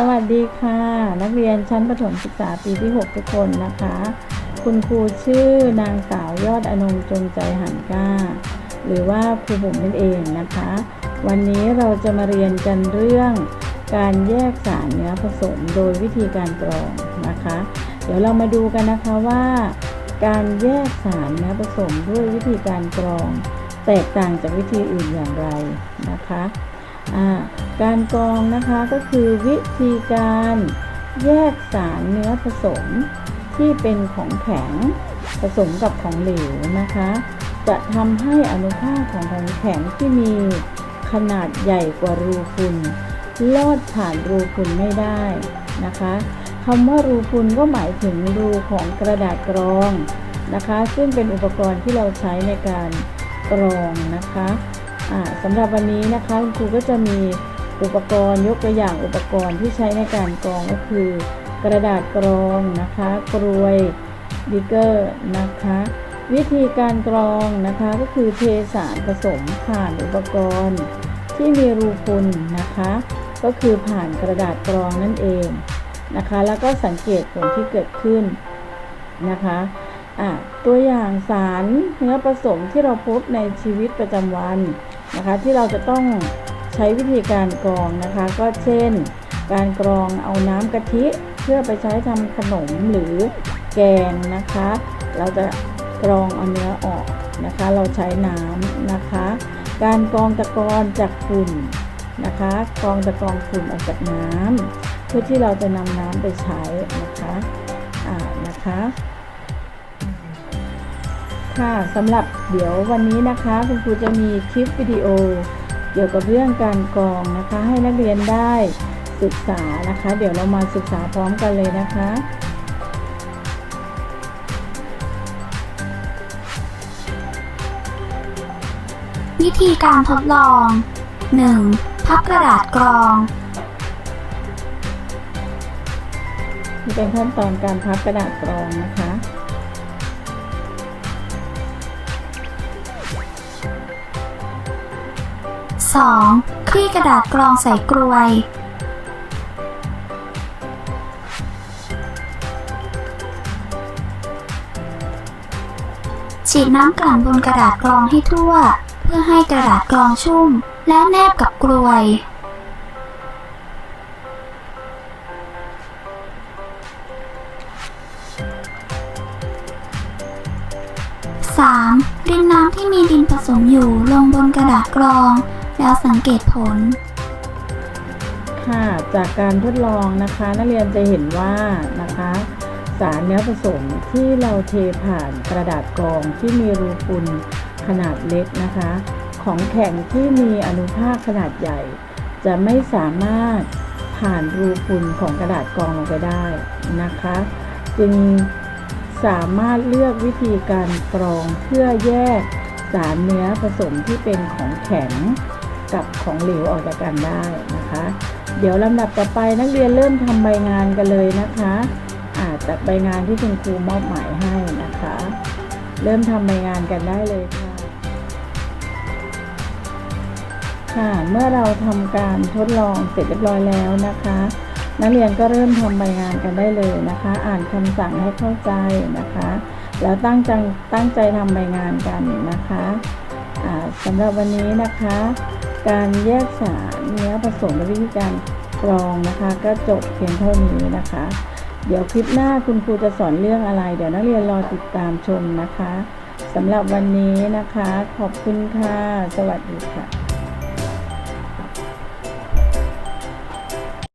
สวัสดีค่ะ นักเรียนชั้นประถมศึกษาปีที่ 6 ทุกคนนะคะ คุณครูชื่อนางสาวยอดอนงจงใจหันก้า หรือว่าครูบุ๋มนั่นเองนะคะ วันนี้เราจะมาเรียนกันเรื่องการแยกสารเนื้อผสมโดยวิธีการกรองนะคะ เดี๋ยวเรามาดูกันนะคะว่า การแยกสารเนื้อผสมด้วยวิธีการกรอง แตกต่างจากวิธีอื่นอย่างไรนะคะ การกรองนะคะก็คือวิธีการแยกสารเนื้อผสมที่เป็นของแข็งผสมกับของเหลวนะคะ จะทำให้อนุภาคของของแข็งที่มีขนาดใหญ่กว่ารูพุนลอดผ่านรูพุนไม่ได้นะคะคำว่ารูพุนก็หมายถึงรูของกระดาษกรองนะคะ ซึ่งเป็นอุปกรณ์ที่เราใช้ในการกรองนะคะ สำหรับวันนี้นะคะคุณครูก็จะมีอุปกรณ์ยกตัวอย่างอุปกรณ์ที่ใช้ในการกรองก็คือ กระดาษกรองนะคะ กรวยบิเกอร์นะคะ วิธีการกรองนะคะก็คือเทสารผสมผ่านอุปกรณ์ที่มีรูพุนนะคะ ก็คือผ่านกระดาษกรองนั่นเองนะคะ แล้วก็สังเกตผลที่เกิดขึ้นนะคะตัวอย่างสารเนื้อผสมที่เราพบในชีวิตประจำวัน นะคะที่เราจะต้องใช้วิธีการกรองนะคะ ก็เช่น การกรองเอาน้ำกะทิเพื่อไปใช้ทำขนมหรือแกงนะคะ เราจะกรองเอาเนื้อออกนะคะ เราใช้น้ำนะคะ การกรองตะกอนจากฝุ่นนะคะกรองตะกอนฝุ่นออกจากน้ำเพื่อที่เราจะนำน้ำไปใช้นะคะอ่านะคะ ค่ะสำหรับเดี๋ยววันนี้นะคะคุณครูจะมีคลิปวิดีโอ เกี่ยวกับเรื่องการกรองนะคะ ให้นักเรียนได้ศึกษานะคะ เดี๋ยวเรามาศึกษาพร้อมกันเลยนะคะวิธีการทดลอง 1. พับกระดาษกรองนี่เป็นขั้นตอนการพับกระดาษกรองนะคะ 2. คลี่กระดาษกรองใส่กรวย ฉีดน้ำกลั่นบนกระดาษกรองให้ทั่ว เพื่อให้กระดาษกรองชุ่ม และแนบกับกรวย 3. รินน้ำที่มีดินผสมอยู่ลงบนกระดาษกรอง แล้วสังเกตผล ค่ะ จากการทดลองนะคะ นักเรียนจะเห็นว่านะคะ สารเนื้อผสมที่เราเทผ่านกระดาษกรองที่มีรูพุนขนาดเล็กนะคะ ของแข็งที่มีอนุภาคขนาดใหญ่ จะไม่สามารถผ่านรูพุนของกระดาษกรองลงไปได้นะคะ จึงสามารถเลือกวิธีการกรองเพื่อแยกสารเนื้อผสมที่เป็นของแข็งับของเหลวออกจากกันได้นะคะ เดี๋ยวลำดับต่อไปนักเรียนเริ่มทำใบงานกันเลยนะคะอ่าจากใบงานที่คุณครูมอบหมายให้นะคะ เริ่มทำใบงานกันได้เลยค่ะค่ะเมื่อเราทำการทดลองเสร็จเรียบร้อยแล้วนะคะ นักเรียนก็เริ่มทำใบงานกันได้เลยนะคะ อ่านคำสั่งให้เข้าใจนะคะ แล้วตั้งใจตั้งใจทำใบงานกันนะคะสำหรับวันนี้นะคะ การแยกสารเนื้อผสมและวิธีการกรองนะคะ ก็จบเพียงเท่านี้นะคะ เดี๋ยวคลิปหน้าคุณครูจะสอนเรื่องอะไร เดี๋ยวนักเรียนรอติดตามชมนะคะสำหรับวันนี้นะคะ ขอบคุณค่ะ สวัสดีค่ะ